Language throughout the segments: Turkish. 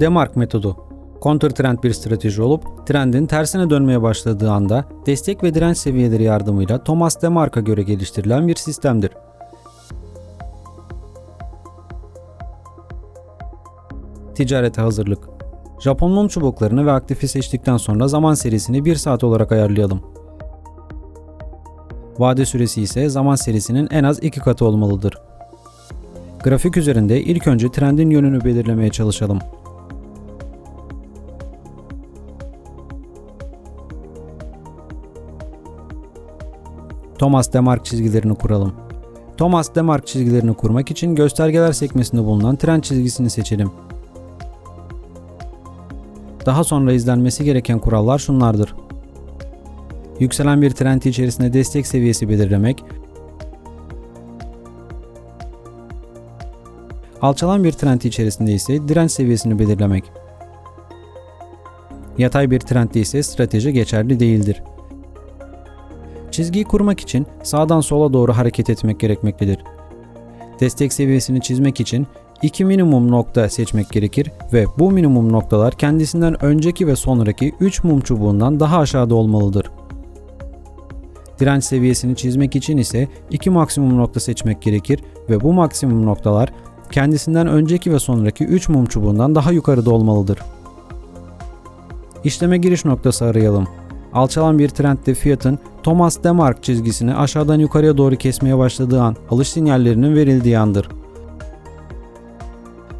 Demark metodu. Counter trend bir strateji olup trendin tersine dönmeye başladığı anda destek ve direnç seviyeleri yardımıyla Thomas Demark'a göre geliştirilen bir sistemdir. Ticarete hazırlık. Japon mum çubuklarını ve aktifi seçtikten sonra zaman serisini 1 saat olarak ayarlayalım. Vade süresi ise zaman serisinin en az 2 katı olmalıdır. Grafik üzerinde ilk önce trendin yönünü belirlemeye çalışalım. Thomas Demark çizgilerini kuralım. Thomas Demark çizgilerini kurmak için göstergeler sekmesinde bulunan trend çizgisini seçelim. Daha sonra izlenmesi gereken kurallar şunlardır. Yükselen bir trend içerisinde destek seviyesi belirlemek, alçalan bir trend içerisinde ise direnç seviyesini belirlemek. Yatay bir trendde ise strateji geçerli değildir. Çizgiyi kurmak için sağdan sola doğru hareket etmek gerekmektedir. Destek seviyesini çizmek için iki minimum nokta seçmek gerekir ve bu minimum noktalar kendisinden önceki ve sonraki 3 mum çubuğundan daha aşağıda olmalıdır. Direnç seviyesini çizmek için ise iki maksimum nokta seçmek gerekir ve bu maksimum noktalar kendisinden önceki ve sonraki 3 mum çubuğundan daha yukarıda olmalıdır. İşleme giriş noktası arayalım. Alçalan bir trendde fiyatın Thomas Demark çizgisini aşağıdan yukarıya doğru kesmeye başladığı an alış sinyallerinin verildiği andır.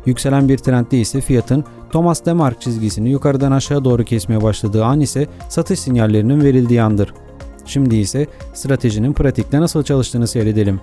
Yükselen bir trendde ise fiyatın Thomas Demark çizgisini yukarıdan aşağı doğru kesmeye başladığı an ise satış sinyallerinin verildiği andır. Şimdi ise stratejinin pratikte nasıl çalıştığını seyredelim.